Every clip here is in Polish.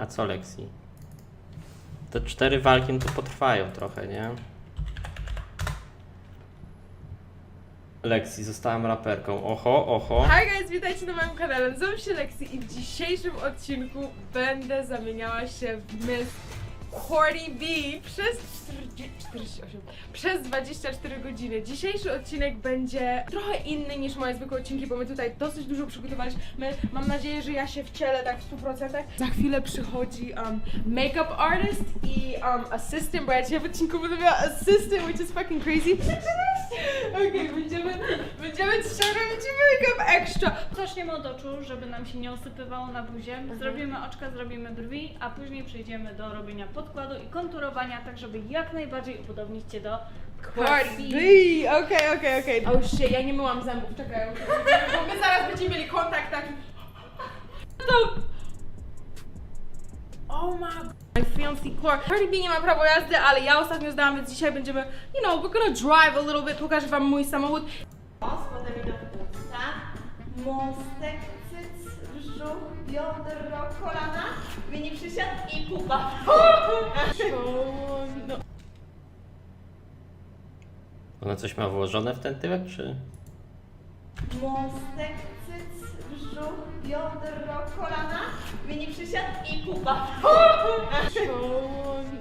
A co Lexi? Te cztery walki no to potrwają trochę, nie? Lexi, zostałam raperką. Oho, oho. Hi guys, witajcie na moim kanale. Nazywam się Lexi i w dzisiejszym odcinku będę zamieniała się w Miss Cardi B przez 40, 48, przez 24 godziny. Dzisiejszy odcinek będzie trochę inny niż moje zwykłe odcinki, bo my tutaj dosyć dużo przygotowaliśmy. Mam nadzieję, że ja się wcielę tak w 100%. Za chwilę przychodzi um, makeup artist i um, assistant, bo ja dzisiaj w odcinku będę miała assistant, which is fucking crazy. Okej, będziemy, będziemy dzisiaj robić make-up extra. Zaczniemy od oczu, żeby nam się nie osypywało na buzie. Zrobimy oczka, zrobimy brwi, a później przejdziemy do robienia podkładu i konturowania, tak żeby jak najbardziej upodobnić Cię do Cardi B! Okej, okej, okej. O shit, ja nie myłam zębów, czekaj. Bo my zaraz będziemy mieli kontakt taki. To... Oh my. My fancy car. Cardi B nie ma prawo jazdy, ale ja ostatnio zdałam, więc dzisiaj będziemy, you know, we're gonna drive a little bit, pokażę wam mój samochód. Potem idą usta, mostek, cyc, brzuch, biodro, kolana, mini przysiad i pupa. Ona coś ma włożone w ten tyłek, czy? Mostek, cyc, brzuch, biodro, kolana, mini przysiad i pupa.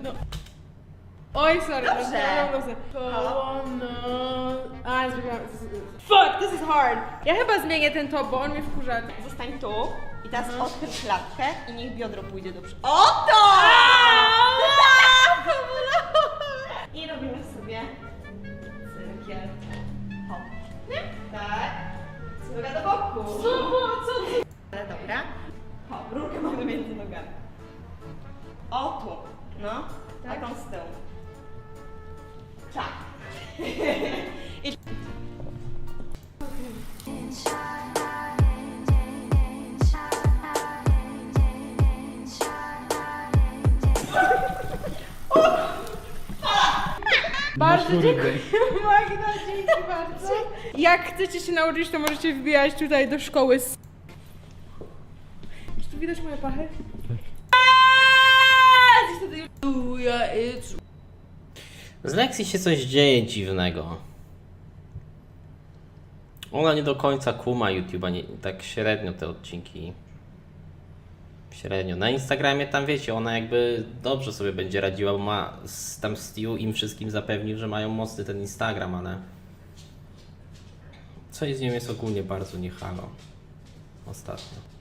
no. Oj, sorry. Dobrze. Dobrze. Kolana. A, zrobiłam. Fuck, this is hard. Ja chyba zmienię ten top, bo on mnie wkurza. Zostań tu i teraz odkryj klatkę i niech biodro pójdzie do przodu. Oto! I robimy sobie cyrkiel. Hop. Nie? Tak. Noga do boku. Co Mamy między nogami. O tu. No. Taką z tyłu. Tak. Bardzo dziękuję. Magda, dzięki bardzo. Jak chcecie się nauczyć, to możecie wbijać tutaj do szkoły. Czy widać moje pachy? Z Lexi się coś dzieje dziwnego. Ona nie do końca kuma YouTube'a, nie, tak średnio te odcinki. Średnio. Na Instagramie tam wiecie, ona jakby dobrze sobie będzie radziła, bo ma tam Stu im wszystkim zapewnił, że mają mocny ten Instagram, ale coś z nią jest ogólnie bardzo niehalo. Ostatnio.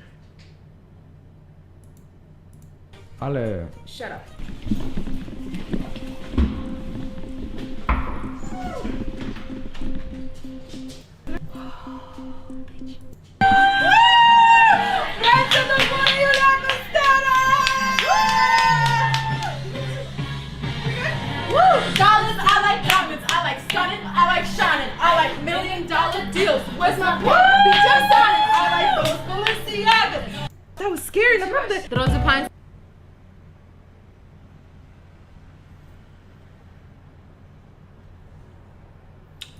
Ale Shut up. Ręce do góry, Juliana Stara! Dollars, I like diamonds, I like stunning, I like shining, I like million dollar deals. Where's my boy? Be just signing, I like those Balenciagas. That was scary, naprawdę. Drodzy Państwo,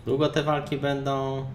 Długo te walki będą?